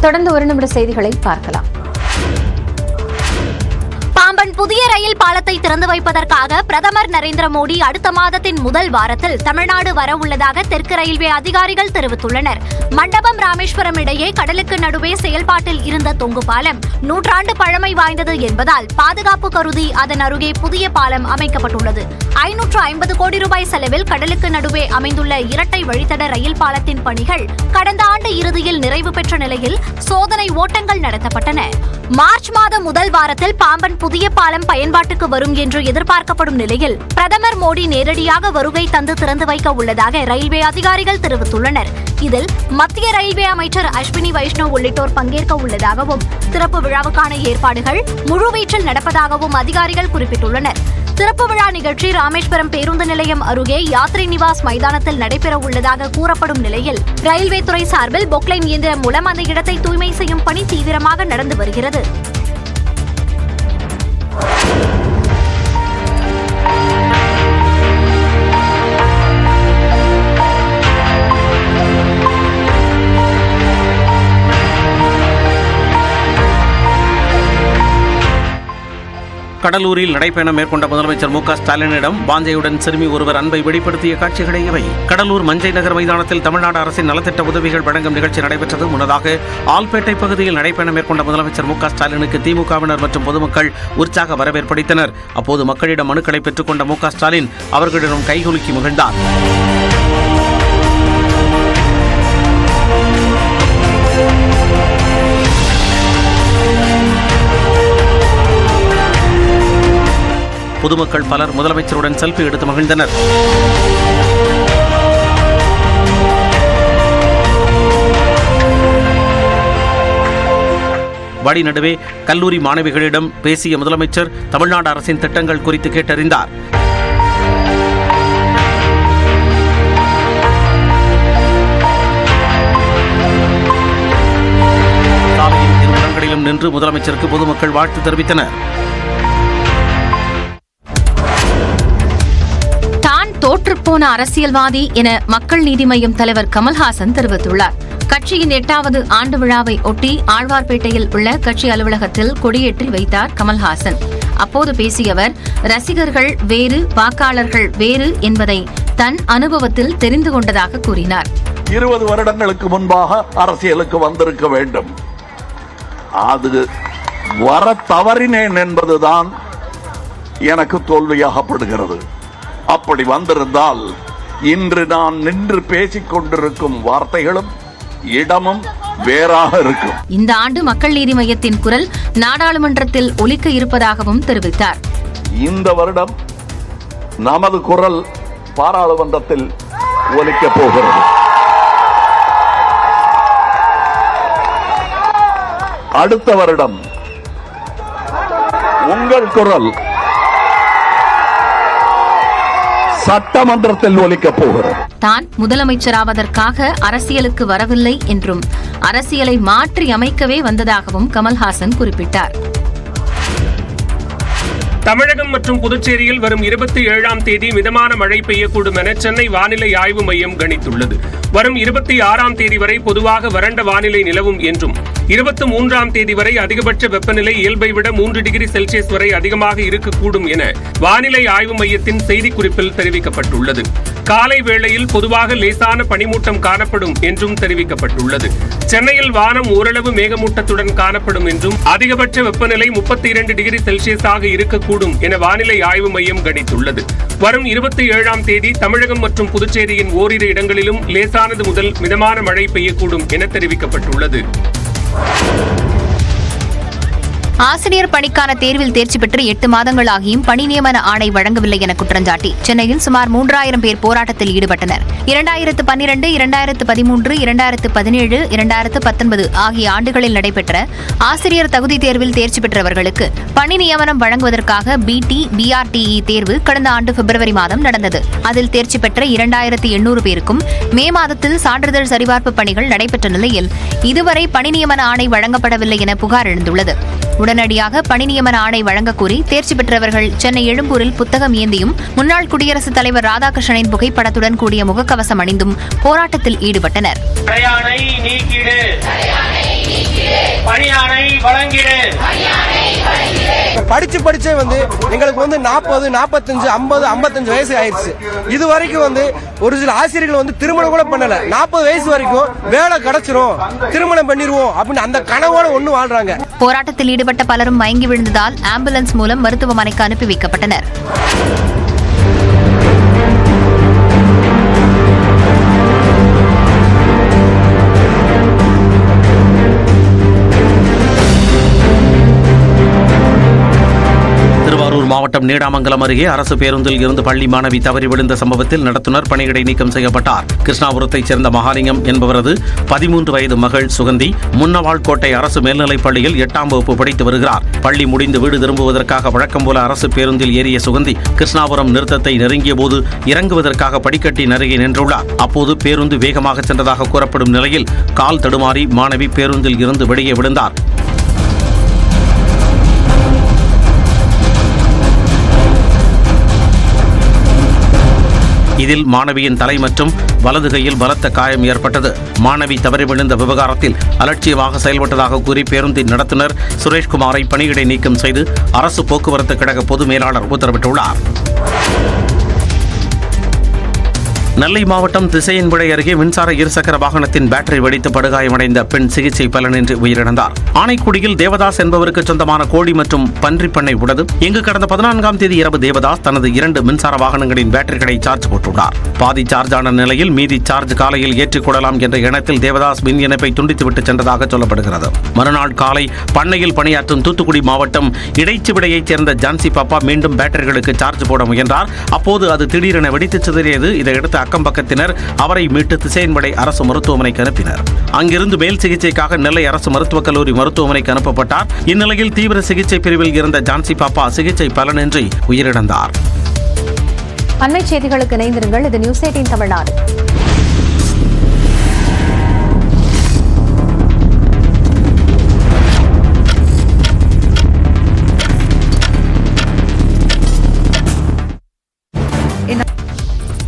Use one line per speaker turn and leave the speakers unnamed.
தொடர்ந்து ஒரு நிமிட செய்திகளை பார்க்கலாம்.
பாம்பன் புதிய ரயில் பாலத்தை திறந்து வைப்பதற்காக பிரதமர் நரேந்திர மோடி அடுத்த மாதத்தின் முதல் வாரத்தில் தமிழ்நாடு வர உள்ளதாக தெற்கு ரயில்வே அதிகாரிகள் தெரிவித்துள்ளனர். மண்டபம் ராமேஸ்வரம் இடையே கடலுக்கு நடுவே செயல்பாட்டில் இருந்த தொங்கு பாலம் நூற்றாண்டு பழமை வாய்ந்தது என்பதால் பாதுகாப்பு கருதி அதன் அருகே புதிய பாலம் அமைக்கப்பட்டுள்ளது. ஐநூற்று ஐம்பது கோடி ரூபாய் செலவில் கடலுக்கு நடுவே அமைந்துள்ள இரட்டை வழித்தட ரயில் பாலத்தின் பணிகள் கடந்த ஆண்டு இறுதியில் நிறைவு பெற்ற நிலையில் சோதனை ஓட்டங்கள் நடத்தப்பட்டன. மார்ச் மாத முதல் வாரத்தில் பாம்பன் புதிய பாலம் பயன்பாட்டுக்கு வரும் என்று எதிர்பார்க்கப்படும் நிலையில் பிரதமர் மோடி நேரடியாக வருகை தந்து திறந்து வைக்க உள்ளதாக ரயில்வே அதிகாரிகள் தெரிவித்துள்ளனர். இதில் மத்திய ரயில்வே அமைச்சர் அஸ்வினி வைஷ்ணவ் உள்ளிட்டோர் பங்கேற்க உள்ளதாகவும் திறப்பு விழாவுக்கான ஏற்பாடுகள் முழுவீச்சில் நடப்பதாகவும் அதிகாரிகள் குறிப்பிட்டுள்ளனர். திறப்பு விழா நிகழ்ச்சி ராமேஸ்வரம் பேருந்து நிலையம் அருகே யாத்ரி நிவாஸ் மைதானத்தில் நடைபெற உள்ளதாக கூறப்படும் நிலையில் ரயில்வே துறை சார்பில் பொக்லைன் இயந்திரம் மூலம் அந்த இடத்தை தூய்மை செய்யும் பணி தீவிரமாக நடந்து வருகிறது.
கடலூரில் நடைபயணம் மேற்கொண்ட முதலமைச்சர் மு க ஸ்டாலினிடம் வாஞ்சையுடன் சிறுமி ஒருவர் அன்பை வெளிப்படுத்திய காட்சிகளே இவை. கடலூர் மஞ்சை நகர் மைதானத்தில் தமிழ்நாடு அரசின் நலத்திட்ட உதவிகள் வழங்கும் நிகழ்ச்சி நடைபெற்றது. முன்னதாக ஆல்பேட்டை பகுதியில் நடைபயணம் மேற்கொண்ட முதலமைச்சர் மு ஸ்டாலினுக்கு திமுகவினர் மற்றும் பொதுமக்கள் உற்சாக வரவேற்பளித்தனர் அப்போது மக்களிடம் மனுக்களை பெற்றுக்கொண்ட மு ஸ்டாலின் அவர்களிடம் கைகுலுக்கி மகிழ்ந்தார். பொதுமக்கள் பலர் முதலமைச்சருடன் செல்ஃபி எடுத்து மகிழ்ந்தனர். வழி நடுவே கல்லூரி மாணவிகளிடம் பேசிய முதலமைச்சர் தமிழ்நாடு அரசின் திட்டங்கள் குறித்து கேட்டறிந்தார். சாலையின் இருபுறங்களிலும் நின்று முதலமைச்சருக்கு பொதுமக்கள் வாழ்த்து தெரிவித்தனர்.
தோற்றுப்போன அரசியல்வாதி என மக்கள் நீதி மய்யம் தலைவர் கமல்ஹாசன் தெரிவித்துள்ளார். கட்சியின் எட்டாவது ஆண்டு விழாவை ஒட்டி ஆழ்வார்பேட்டையில் உள்ள கட்சி அலுவலகத்தில் கொடியேற்றி வைத்தார் கமல்ஹாசன். அப்போது பேசிய அவர் ரசிகர்கள் வேறு வாக்காளர்கள் வேறு என்பதை தன் அனுபவத்தில் தெரிந்து கொண்டதாக கூறினார்.
இருபது வருடங்களுக்கு முன்பாக அரசியலுக்கு வந்திருக்க வேண்டும். அது வர தவறினேன் என்பதுதான் எனக்கு தோல்வியாகப்படுகிறது. அப்படி வந்திருந்தால் இன்று நான் நின்று பேசிக் கொண்டிருக்கும் வார்த்தைகளும் இடமும் வேறாக இருக்கும்.
இந்த ஆண்டு மக்கள் நீதி மய்யத்தின் குரல் நாடாளுமன்றத்தில் ஒலிக்க இருப்பதாகவும் தெரிவித்தார்.
இந்த வருடம் நமது குரல் பாராளுமன்றத்தில் ஒலிக்கப் போகிறது. அடுத்த வருடம் உங்கள் குரல் சட்டமன்றத்தில் ஒலிக்கப் போகிறது.
தான் முதலமைச்சராவதற்காக அரசியலுக்கு வரவில்லை என்றும் அரசியலை மாற்றி அமைக்கவே வந்ததாகவும் கமல்ஹாசன் குறிப்பிட்டார்.
தமிழகம் மற்றும் புதுச்சேரியில் வரும் இருபத்தி ஏழாம் தேதி மிதமான மழை பெய்யக்கூடும் என சென்னை வானிலை ஆய்வு மையம் கணித்துள்ளது. வரும் இருபத்தி ஆறாம் தேதி வரை பொதுவாக வறண்ட வானிலை நிலவும் என்றும் இருபத்தி மூன்றாம் தேதி வரை அதிகபட்ச வெப்பநிலை இயல்பை விட மூன்று டிகிரி செல்சியஸ் வரை அதிகமாக இருக்கக்கூடும் என வானிலை ஆய்வு மையத்தின் செய்திக்குறிப்பில் தெரிவிக்கப்பட்டுள்ளது. காலை வேளையில் பொதுவாக லேசான பனிமூட்டம் காணப்படும் என்றும் தெரிவிக்கப்பட்டுள்ளது. சென்னையில் வானம் ஓரளவு மேகமூட்டத்துடன் காணப்படும் என்றும் அதிகபட்ச வெப்பநிலை முப்பத்தி இரண்டு டிகிரி செல்சியஸாக இருக்கக்கூடும் என வானிலை ஆய்வு மையம் கணித்துள்ளது. வரும் இருபத்தி ஏழாம் தேதி தமிழகம் மற்றும் புதுச்சேரியின் ஓரிரு இடங்களிலும் லேசானது முதல் மிதமான மழை பெய்யக்கூடும் என தெரிவிக்கப்பட்டுள்ளது. Thank you.
ஆசிரியர் பணிக்கான தேர்வில் தேர்ச்சி பெற்று எட்டு மாதங்களாகியும் பணி நியமன ஆணை வழங்கவில்லை என குற்றஞ்சாட்டி. சென்னையில் சுமார் மூன்றாயிரம் பேர் போராட்டத்தில் ஈடுபட்டனர். இரண்டாயிரத்து பன்னிரண்டு இரண்டாயிரத்து பதிமூன்று இரண்டாயிரத்து பதினேழு இரண்டாயிரத்து பத்தொன்பது ஆகிய ஆண்டுகளில் நடைபெற்ற ஆசிரியர் தகுதி தேர்வில் தேர்ச்சி பெற்றவர்களுக்கு பணி நியமனம் வழங்குவதற்காக பிடி பிஆர்டிஇ தேர்வு கடந்த ஆண்டு பிப்ரவரி மாதம் நடந்தது. அதில் தேர்ச்சி பெற்ற இரண்டாயிரத்து எண்ணூறு பேருக்கும் மே மாதத்தில் சான்றிதழ் சரிபார்ப்பு பணிகள் நடைபெற்ற நிலையில் இதுவரை பணி நியமன ஆணை வழங்கப்படவில்லை என புகார் எழுந்துள்ளது. உடனடியாக பணி நியமன ஆணை வழங்கக்கோரி தேர்ச்சி பெற்றவர்கள் சென்னை எழும்பூரில் புத்தகம் ஏந்தியும் முன்னாள் குடியரசுத் தலைவர் ராதாகிருஷ்ணனின் புகைப்படத்துடன் கூடிய முகக்கவசம் அணிந்தும் போராட்டத்தில் ஈடுபட்டனர்.
பணியாணை வழங்கிடு.
படிச்சு படிச்சே வந்து எங்களுக்கு வந்து நாற்பது நாற்பத்தஞ்சு ஐம்பது ஐம்பத்தஞ்சு வயசு ஆயிடுச்சு. இது வரைக்கும் வந்து ஒரு சில ஆசிரியர்கள் வந்து திருமணம் கூட பண்ணல. நாற்பது வயசு வரைக்கும் வேலை கிடைச்சிரும். திருமணம் பண்ணிடுவோம் அப்படின்னு அந்த கனவோட ஒண்ணு வாழ்றாங்க.
போராட்டத்தில் ஈடுபட்ட பலரும் மயங்கி விழுந்ததால் ஆம்புலன்ஸ் மூலம் மருத்துவமனைக்கு அனுப்பி வைக்கப்பட்டனர்.
மாவட்டம் நீடாமங்கலம் அருகே அரசு பேருந்தில் இருந்து பள்ளி மாணவி தவறி விழுந்த சம்பவத்தில் நடத்துனர் பணியிடை நீக்கம் செய்யப்பட்டார். கிருஷ்ணாபுரத்தைச் சேர்ந்த மகாலிங்கம் என்பவரது பதிமூன்று வயது மகள் சுகந்தி முன்னவாள் கோட்டை அரசு மேல்நிலைப் பள்ளியில் எட்டாம் வகுப்பு படித்து வருகிறார். பள்ளி முடிந்து வீடு திரும்புவதற்காக வழக்கம் போல அரசு பேருந்தில் ஏறிய சுகந்தி கிருஷ்ணாபுரம் நிறுத்தத்தை நெருங்கிய போது இறங்குவதற்காக படிக்கட்டின் அருகே நின்றுள்ளார். அப்போது பேருந்து வேகமாக சென்றதாக கூறப்படும் நிலையில் கால் தடுமாறி மாணவி பேருந்தில் இருந்து வெளியே விழுந்தார். இதில் மாணவியின் தலை மற்றும் வலது கையில் பலத்த காயம் ஏற்பட்டது. மாணவி தவறி விழுந்த விவகாரத்தில் அலட்சியமாக செயல்பட்டதாக கூறி பேருந்தின் நடத்துனர் சுரேஷ்குமாரை பணியிடை நீக்கம் செய்து அரசு போக்குவரத்து கழக பொது மேலாளர் உத்தரவிட்டுள்ளார். நெல்லை மாவட்டம் திசையன்புடை அருகே மின்சார இருசக்கர வாகனத்தின் பேட்டரி வெடித்து படுகாயமடைந்த பெண் சிகிச்சை பலனின்றி உயிரிழந்தார். ஆனைக்குடியில் தேவதாஸ் என்பவருக்கு சொந்தமான கோழி மற்றும் பன்றி பண்ணை உள்ளது இங்கு கடந்த பதினான்காம் தேதி இரவு தேவதாஸ் தனது இரண்டு மின்சார வாகனங்களின் பேட்டரிகளை சார்ஜ் போட்டுள்ளார். பாதி சார்ஜான நிலையில் மீதி சார்ஜ் காலையில் ஏற்றிக் கொள்ளலாம் என்ற எண்ணத்தில் தேவதாஸ் மின் இணைப்பை துண்டித்துவிட்டு சென்றதாக சொல்லப்படுகிறது. மறுநாள் காலை பண்ணையில் பணியாற்றும் தூத்துக்குடி மாவட்டம் இடைச்சிவிடையைச் சேர்ந்த ஜான்சி பாப்பா மீண்டும் பேட்டரிகளுக்கு சார்ஜ் போட முயன்றார். அப்போது அது திடீரென வெடித்து சிதறியது. இதையடுத்து அக்கம் பக்கத்தினர் அவரை மீட்டு திசையன்படை அரசு மருத்துவமனைக்கு அனுப்பினர். அங்கிருந்து மேல் சிகிச்சைக்காக நெல்லை அரசு மருத்துவக் கல்லூரி மருத்துவமனைக்கு அனுப்பப்பட்டார். இந்நிலையில் தீவிர சிகிச்சை பிரிவில் இருந்த ஜான்சி பாப்பா சிகிச்சை பலனின்றி உயிரிழந்தார்.
அண்மை செய்திகளுக்கு இணைந்திருங்கள். இது நியூஸ் எயிட்டின் தமிழ்நாடு.